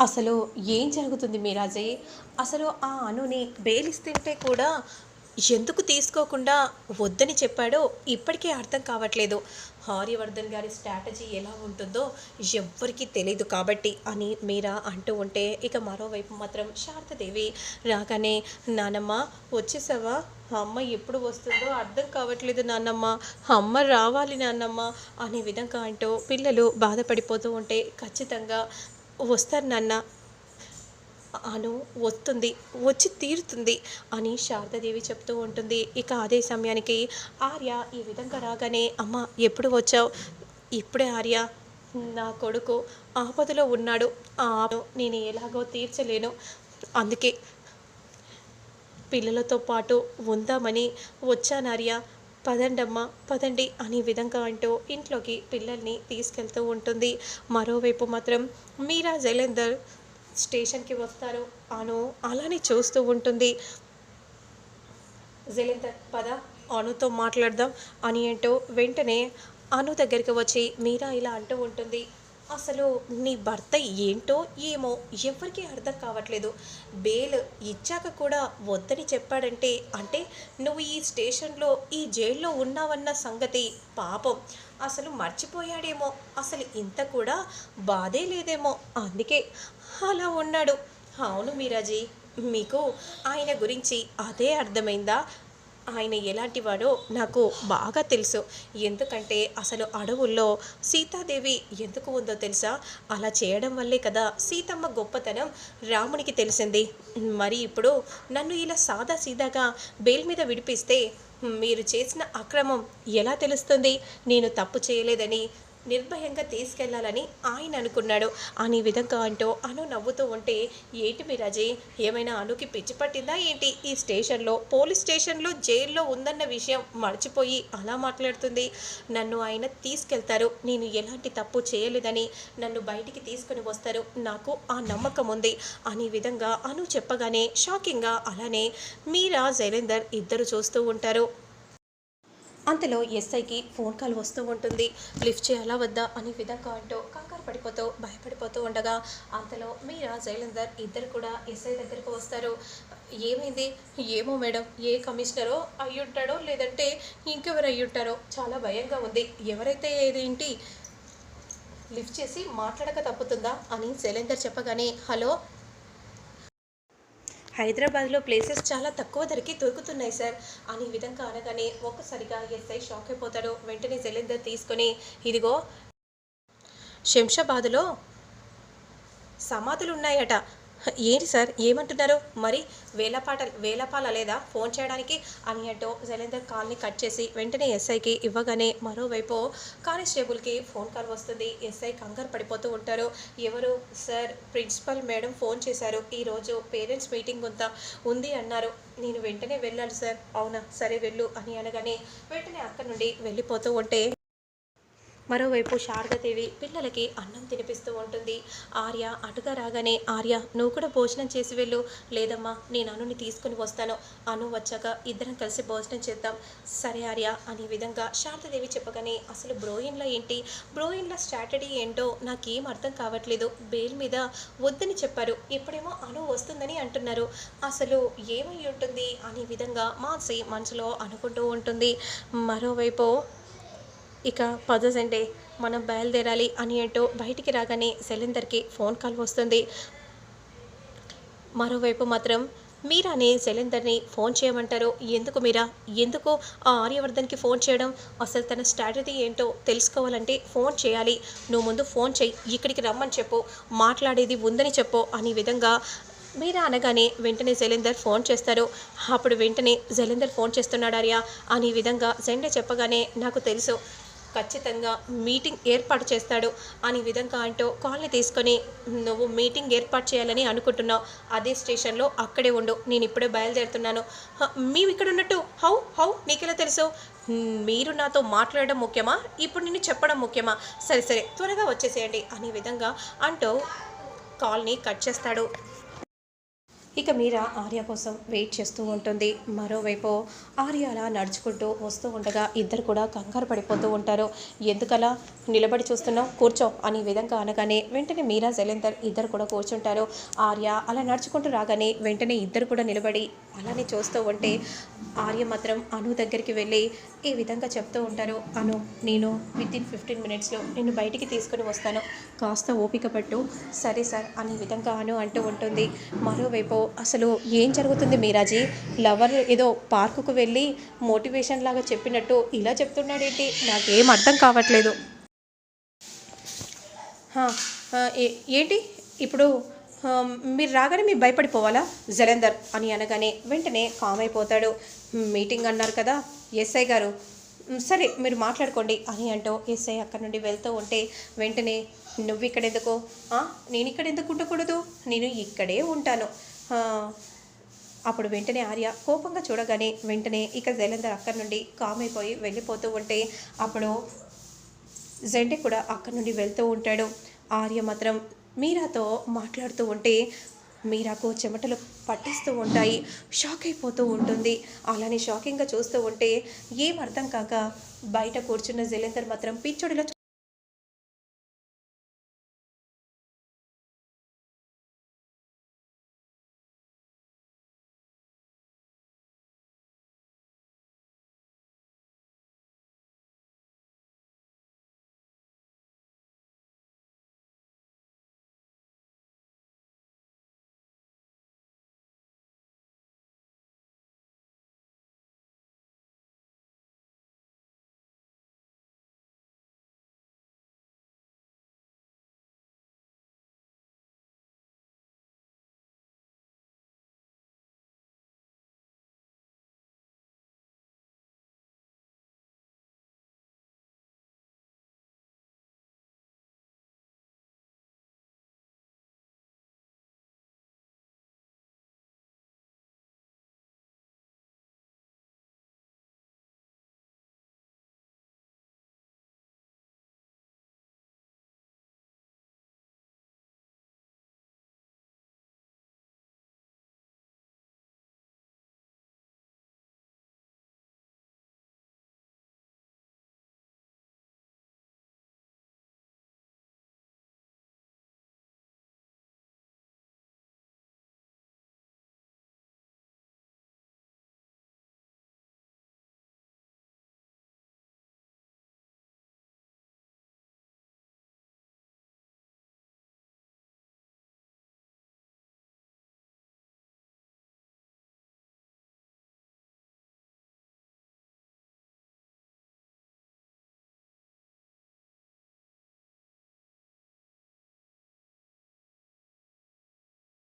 అసలు ఏం జరుగుతుంది మీరాజే? అసలు ఆ అనుని బేలిస్తుంటే కూడా ఎందుకు తీసుకోకుండా వద్దని చెప్పాడో ఇప్పటికే అర్థం కావట్లేదు. హార్యవర్ధన్ గారి స్ట్రాటజీ ఎలా ఉంటుందో ఎవ్వరికీ తెలియదు కాబట్టి అని మీరా అంటూ ఉంటే ఇక మరోవైపు మాత్రం శారదాదేవి రాగానే నానమ్మ వచ్చేసావా? అమ్మ ఎప్పుడు వస్తుందో అర్థం కావట్లేదు నాన్నమ్మ. అమ్మ రావాలి నాన్నమ్మ అనే విధంగా అంటూ పిల్లలు బాధపడిపోతూ ఉంటే ఖచ్చితంగా వస్తారు నాన్న. అను వస్తుంది వచ్చి తీరుతుంది అని శారదాదేవి చెప్తూ ఉంటుంది. ఇక అదే సమయానికి ఆర్య ఈ విధంగా రాగానే అమ్మ ఎప్పుడు వచ్చావు? ఇప్పుడే ఆర్య నా కొడుకు ఆపదలో ఉన్నాడు. ఆ నేను ఎలాగో తీర్చలేను. అందుకే పిల్లలతో పాటు ఉందామని వచ్చానార్య పదండమ్మా పదండి అనే విధంగా అంటూ ఇంట్లోకి పిల్లల్ని తీసుకెళ్తూ ఉంటుంది. మరోవైపు మాత్రం మీరా జైలేందర్ స్టేషన్కి వస్తారు. అను అలానే చూస్తూ ఉంటుంది. జైలేందర్ పద అనుతో మాట్లాడదాం అని అంటూ వెంటనే అను దగ్గరికి వచ్చి మీరా ఇలా అంటూ ఉంటుంది. అసలు నీ భర్త ఏంటో ఏమో ఎవరికీ అర్థం కావట్లేదు. బెయిల్ ఇచ్చాక కూడా వద్దని చెప్పాడంటే అంటే నువ్వు ఈ స్టేషన్లో ఈ జైల్లో ఉన్నావన్న సంగతి పాపం. అసలు మర్చిపోయాడేమో. అసలు ఇంత కూడా బాధే లేదేమో. అందుకే అలా ఉన్నాడు. అవును మీరాజీ మీకు ఆయన గురించి అదే అర్థమైందా? ఆయన ఎలాంటి వాడో నాకు బాగా తెలుసు. ఎందుకంటే అసలు అడవుల్లో సీతాదేవి ఎందుకు ఉందో తెలుసా? అలా చేయడం వల్లే కదా సీతమ్మ గొప్పతనం రామునికి తెలిసింది. మరి ఇప్పుడు నన్ను ఇలా సాదా సీదాగా బెయిల్ మీద విడిపిస్తే మీరు చేసిన అక్రమం ఎలా తెలుస్తుంది? నేను తప్పు చేయలేదని నిర్భయంగా తీసుకెళ్ళాలని ఆయన అనుకున్నాడు. అని విధంగా అంటూ అను నవ్వుతూ ఉంటే ఏంటి మీరాజీ ఏమైనా అనుకి పిచ్చి పట్టిందా ఏంటి? ఈ స్టేషన్లో పోలీస్ స్టేషన్లో జైల్లో ఉందన్న విషయం మర్చిపోయి అలా మాట్లాడుతుంది. నన్ను ఆయన తీసుకెళ్తారు. నేను ఎలాంటి తప్పు చేయలేదని నన్ను బయటికి తీసుకుని వస్తారు. నాకు ఆ నమ్మకం ఉంది. అనే విధంగా అను చెప్పగానే షాకింగ్గా అలానే మీరా జైలేందర్ ఇద్దరు చూస్తూ ఉంటారు. అంతలో ఎస్ఐకి ఫోన్ కాల్ వస్తూ ఉంటుంది. లిఫ్ట్ చేయాలా వద్దా అనే విధంగా అంటూ కంగారు పడిపోతూ భయపడిపోతూ ఉండగా అంతలో మీరా జైలందర్ ఇద్దరు కూడా ఎస్ఐ దగ్గరకు వస్తారు. ఏమైంది? ఏమో మేడం ఏ కమిషనరో అయ్యుంటాడో లేదంటే ఇంకెవరు అయ్యుంటారో చాలా భయంగా ఉంది. ఎవరైతే ఏదేంటి లిఫ్ట్ చేసి మాట్లాడక తప్పుతుందా అని శైలేందర్ చెప్పగానే హలో హైదరాబాద్లో ప్లేసెస్ చాలా తక్కువ ధరకి దొరుకుతున్నాయి సార్. అని విధంగా అనగానే ఒక్కసారిగా ఎస్ఐ షాక్ అయిపోతాడు. వెంటనే జలేందర్ తీసుకొని ఇదిగో శంషాబాద్లో సమాధులు ఉన్నాయట ఏంటి సార్? ఏమంటున్నారు? మరి వేలపాట వేలపాల లేదా ఫోన్ చేయడానికి అని అంటూ జలేందర్ కాల్ని కట్ చేసి వెంటనే ఎస్ఐకి ఇవ్వగానే మరోవైపు కానిస్టేబుల్కి ఫోన్ కాల్ వస్తుంది. ఎస్ఐ కంగారు పడిపోతూ ఉంటారు. ఎవరు? సార్ ప్రిన్సిపల్ మేడం ఫోన్ చేశారు. ఈరోజు పేరెంట్స్ మీటింగ్ ఉందా ఉంది అన్నారు. నేను వెంటనే వెళ్ళాలి సార్. అవునా? సరే వెళ్ళు అని అనగానే వెంటనే అక్కడి నుండి వెళ్ళిపోతూ ఉంటే మరోవైపు శారదాదేవి పిల్లలకి అన్నం తినిపిస్తూ ఉంటుంది. ఆర్య అటుగా రాగానే ఆర్య నువ్వు కూడా భోజనం చేసి వెళ్ళు. లేదమ్మా నేను అనుని తీసుకుని వస్తాను. అను వచ్చాక ఇద్దరం కలిసి భోజనం చేద్దాం. సరే ఆర్య అనే విధంగా శారదాదేవి చెప్పగానే అసలు బ్రోయిన్లో ఏంటి? బ్రోయిన్ల స్ట్రాటజీ ఏంటో నాకేం అర్థం కావట్లేదు. బెయిల్ మీద వద్దని చెప్పారు. ఇప్పుడేమో అను వస్తుందని అంటున్నారు. అసలు ఏమై ఉంటుంది? అనే విధంగా మాసి మనసులో అనుకుంటూ ఉంటుంది. మరోవైపు ఇక పదసండే మనం బయలుదేరాలి అని అంటూ బయటికి రాగానే శైలేందర్కి ఫోన్ కాల్ వస్తుంది. మరోవైపు మాత్రం మీరానే శైలేందర్ని ఫోన్ చేయమంటారు. ఎందుకు మీరా? ఎందుకు ఆ ఆర్యవర్ధన్కి ఫోన్ చేయడం? అసలు తన స్ట్రాటజీ ఏంటో తెలుసుకోవాలంటే ఫోన్ చేయాలి. నువ్వు ముందు ఫోన్ చేయి. ఇక్కడికి రమ్మని చెప్పు. మాట్లాడేది ఉందని చెప్పు అనే విధంగా మీరా అనగానే వెంటనే జలేందర్ ఫోన్ చేస్తారు. అప్పుడు వెంటనే జలేందర్ ఫోన్ చేస్తున్నాడు అర్యా అనే విధంగా జెండే చెప్పగానే నాకు తెలుసు. ఖచ్చితంగా మీటింగ్ ఏర్పాటు చేస్తాడు. అనే విధంగా అంటూ కాల్ని తీసుకొని నువ్వు మీటింగ్ ఏర్పాటు చేయాలని అనుకుంటున్నావు. అదే స్టేషన్లో అక్కడే ఉండు. నేను ఇప్పుడే బయలుదేరుతున్నాను. "హ, మేము ఇక్కడ ఉన్నట్టు? హౌ? హౌ? నీకెలా తెలుసు? మీరు నాతో మాట్లాడడం ముఖ్యమా? ఇప్పుడు నేను చెప్పడం ముఖ్యమా? సరే సరే త్వరగా వచ్చేసేయండి. అనే విధంగా అంటూ కాల్ని కట్ చేస్తాడు. ఇక మీరా ఆర్య కోసం వెయిట్ చేస్తూ ఉంటుంది. మరోవైపు ఆర్య అలా నడుచుకుంటూ వస్తూ ఉండగా ఇద్దరు కూడా కంగారు పడిపోతూ ఉంటారు. ఎందుకలా? నిలబడి చూస్తున్నావు? కూర్చో అని విధంగా అనగానే వెంటనే మీరా జలేందర్ ఇద్దరు కూడా కూర్చుంటారు. ఆర్య అలా నడుచుకుంటూ రాగానే వెంటనే ఇద్దరు కూడా నిలబడి అలానే చూస్తూ ఉంటే ఆర్య మాత్రం అను దగ్గరికి వెళ్ళి ఈ విధంగా చెప్తూ ఉంటారు. అను నేను విత్ ఇన్ ఫిఫ్టీన్ మినిట్స్లో నేను బయటికి తీసుకుని వస్తాను. కాస్త ఓపిక పట్టు. సరే సార్ అనే విధంగా అను అంటూ ఉంటుంది. మరోవైపు అసలు ఏం జరుగుతుంది మీరాజీ? లవర్ ఏదో పార్కుకు వెళ్ళి మోటివేషన్ లాగా చెప్పినట్టు ఇలా చెప్తున్నాడేంటి? నాకేం అర్థం కావట్లేదు. ఏంటి? ఇప్పుడు మీరు రాగానే మీరు భయపడిపోవాలా? జలంధర్ అని అనగానే వెంటనే కామ్ అయిపోతాడు. మీటింగ్ అన్నారు కదా ఎస్ఐ గారు. సరే మీరు మాట్లాడుకోండి అని అంటూ ఎస్ఐ అక్కడ నుండి వెళ్తూ ఉంటే వెంటనే నువ్వు ఇక్కడ ఎందుకో నేను ఇక్కడ ఎందుకు ఉండకూడదు? నేను ఇక్కడే ఉంటాను. అప్పుడు వెంటనే ఆర్య కోపంగా చూడగానే వెంటనే ఇక జలంధర్ అక్కడి నుండి కామ్ అయిపోయి వెళ్ళిపోతూ ఉంటే అప్పుడు జెండే కూడా అక్కడి నుండి వెళ్తూ ఉంటాడు. ఆర్య మాత్రం మీరాతో మాట్లాడుతూ ఉంటే మీరాకు చెమటలు పట్టిస్తూ ఉంటాయి. షాక్ అయిపోతూ ఉంటుంది. అలానే షాకింగ్గా చూస్తూ ఉంటే ఏం అర్థం కాక బయట కూర్చున్న జలేందర్ మాత్రం పిచ్చోడిలో